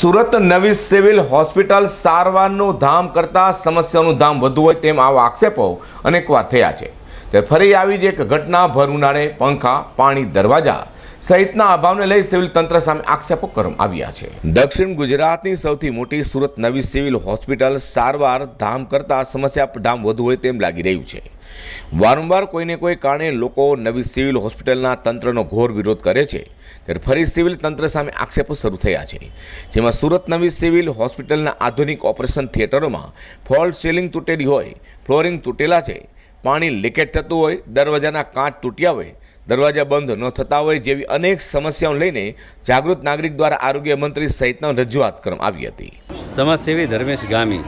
સુરત નવી civil hospital સારવારનું ધામ કરતાં સમસ્યાનું ધામ વધુ હોય તેમ આવા આક્ષેપો અનેકવાર થયા છે. તે ફરી આવી જ એક ઘટના ભર ઉનાળે, પંખા, પાણી, દરવાજા સહિતના અભાવને લઈ સિવિલ તંત્ર સામે આક્ષેપો કરવામાં આવ્યા છે. દક્ષિણ ગુજરાતની સૌથી મોટી સુરત નવી સિવિલ હોસ્પિટલ સારવાર ધામ કરતાં સમસ્યા ધામ વધુ હોય તેમ લાગી રહ્યું છે. વારંવાર કોઈને કોઈ કારણે લોકો નવી સિવિલ હોસ્પિટલના તંત્રનો ઘોર વિરોધ કરે છે. ત્યારે ફરી સિવિલ તંત્ર સામે આક્ષેપો શરૂ થયા છે. જેમાં સુરત નવી સિવિલ હોસ્પિટલના આધુનિક ઓપરેશન થિયેટરોમાં ફોલ્ટ સીલિંગ તૂટેલી હોય, ફ્લોરિંગ તૂટેલા છે, પાણી લીકેજ થતું હોય, દરવાજાના કાચ તૂટ્યા હોય દરવાજા બંધ ન થતા હોય જેવી અનેક સમસ્યાઓ લઈને જાગૃત નાગરિક દ્વારા આરોગ્ય મંત્રી સહિતના રજૂઆત કરવામાં આવી હતી. સમાજસેવી ધર્મેશ ગામી?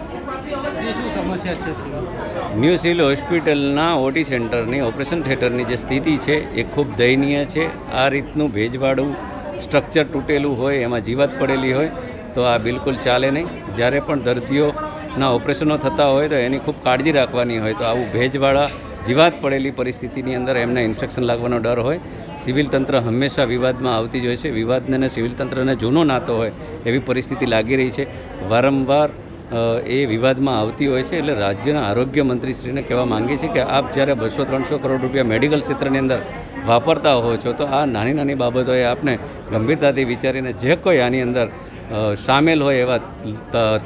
ન્યૂ સિવિલ હોસ્પિટલના ઓટી સેન્ટરની ઓપરેશન થિયેટરની જે સ્થિતિ છે એ ખૂબ દયનીય છે. આ રીતનું ભેજવાળું સ્ટ્રક્ચર તૂટેલું હોય, એમાં જીવાત પડેલી હોય, તો આ બિલકુલ ચાલે નહીં. જ્યારે પણ દર્દીઓના ઓપરેશનો થતા હોય તો એની ખૂબ કાળજી રાખવાની હોય. તો આવું ભેજવાળા, જીવાત પડેલી પરિસ્થિતિની અંદર એમને ઇન્ફેક્શન લાગવાનો ડર હોય. સિવિલ તંત્ર હંમેશા વિવાદમાં આવતી જ હોય છે. વિવાદને અને સિવિલ તંત્રને જૂનો નાતો હોય એવી પરિસ્થિતિ લાગી રહી છે. વારંવાર એ વિવાદમાં આવતી હોય છે એટલે રાજ્યના આરોગ્ય મંત્રીશ્રીને કહેવા માંગીએ છીએ કે આપ જ્યારે બસો ત્રણસો કરોડ રૂપિયા મેડિકલ ક્ષેત્રની અંદર વાપરતા હો છો, તો આ નાની નાની બાબતોએ આપને ગંભીરતાથી વિચારીને જે કોઈ આની અંદર સામેલ હોય એવા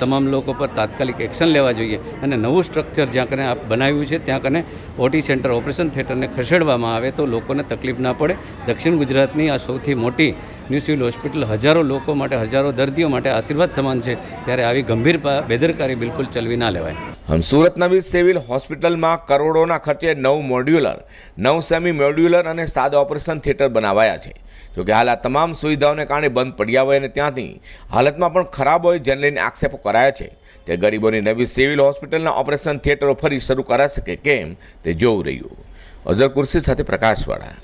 તમામ લોકો પર તાત્કાલિક એક્શન લેવા જોઈએ અને નવું સ્ટ્રક્ચર જ્યાં કને બનાવ્યું છે, ત્યાં કને ઓટી સેન્ટર ઓપરેશન થિયેટરને ખસેડવામાં આવે તો લોકોને તકલીફ ના પડે. દક્ષિણ ગુજરાતની આ સૌથી મોટી ન્યૂ સિવિલ હોસ્પિટલ હજારો લોકો માટે, હજારો દર્દીઓ માટે આશીર્વાદ સમાન છે, ત્યારે આવી ગંભીર બેદરકારી બિલકુલ ચલવી ના લેવાય. સુરત નવી સિવિલ હોસ્પિટલમાં કરોડોના ખર્ચે નવ મોડ્યુલર, નવ સેમી મોડ્યુલર અને સાદા ઓપરેશન થિયેટર બનાવાયા છે. જોકે હાલ આ તમામ સુવિધાઓને કારણે બંધ પડ્યા હોય અને ત્યાંથી હાલતમાં પણ ખરાબ હોય જેને લઈને આક્ષેપો કરાયા છે. તે ગરીબોની નવી સિવિલ હોસ્પિટલના ઓપરેશન થિયેટરો ફરી શરૂ કરાશે કે કેમ તે જોવું રહ્યું. અઝર કુર્સી સાથે પ્રકાશવાળા.